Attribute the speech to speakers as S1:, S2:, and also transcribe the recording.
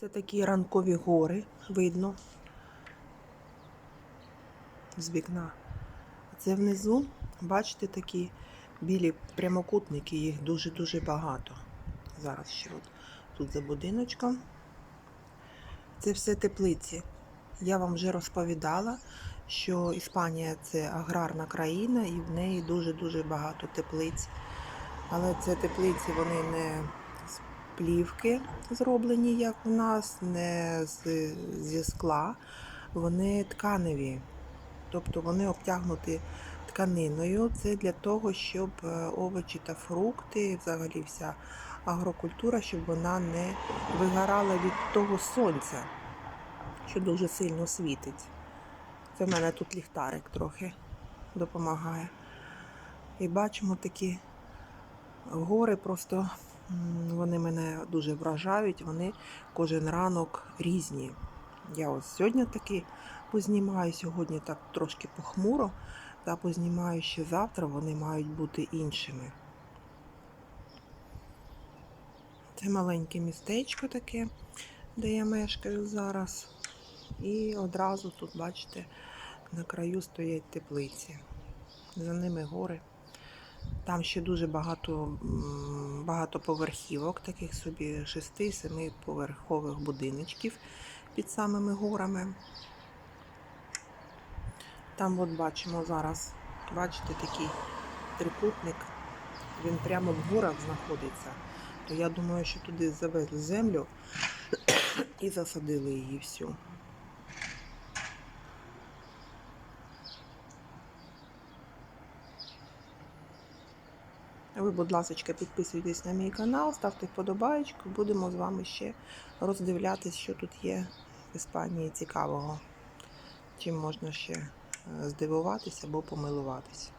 S1: Це такі ранкові гори, видно з вікна. Це внизу, бачите, такі білі прямокутники, їх дуже-дуже багато. Зараз ще от тут за будиночком. Це все теплиці. Я вам вже розповідала, що Іспанія це аграрна країна і в неї дуже-дуже багато теплиць. Але це теплиці вони не плівки зроблені, як у нас, не з, зі скла. Вони тканеві. Тобто вони обтягнуті тканиною. Це для того, щоб е, овочі та фрукти, взагалі вся агрокультура, щоб вона не вигорала від того сонця, що дуже сильно світить. Це в мене тут ліхтарик трохи допомагає. І бачимо такі гори, просто вони мене дуже вражають. Вони кожен ранок різні. Я ось сьогодні таки познімаю, сьогодні так трошки похмуро, та познімаю ще завтра, вони мають бути іншими. Це маленьке містечко таке, де я мешкаю зараз. І одразу тут, бачите, на краю стоять теплиці. За ними гори. Там ще дуже багато м, багатоповерхівок, таких собі 6-7 поверхових будиночків під самими горами. Там от бачимо зараз, бачите, такий трикутник, він прямо в горах знаходиться. То я думаю, що туди завезли землю і засадили її всю. Ви, будь ласка, підписуйтесь на мій канал, ставте вподобайку. Будемо з вами ще роздивлятись, що тут є в Іспанії цікавого. Чим можна ще е, здивуватися або помилуватися.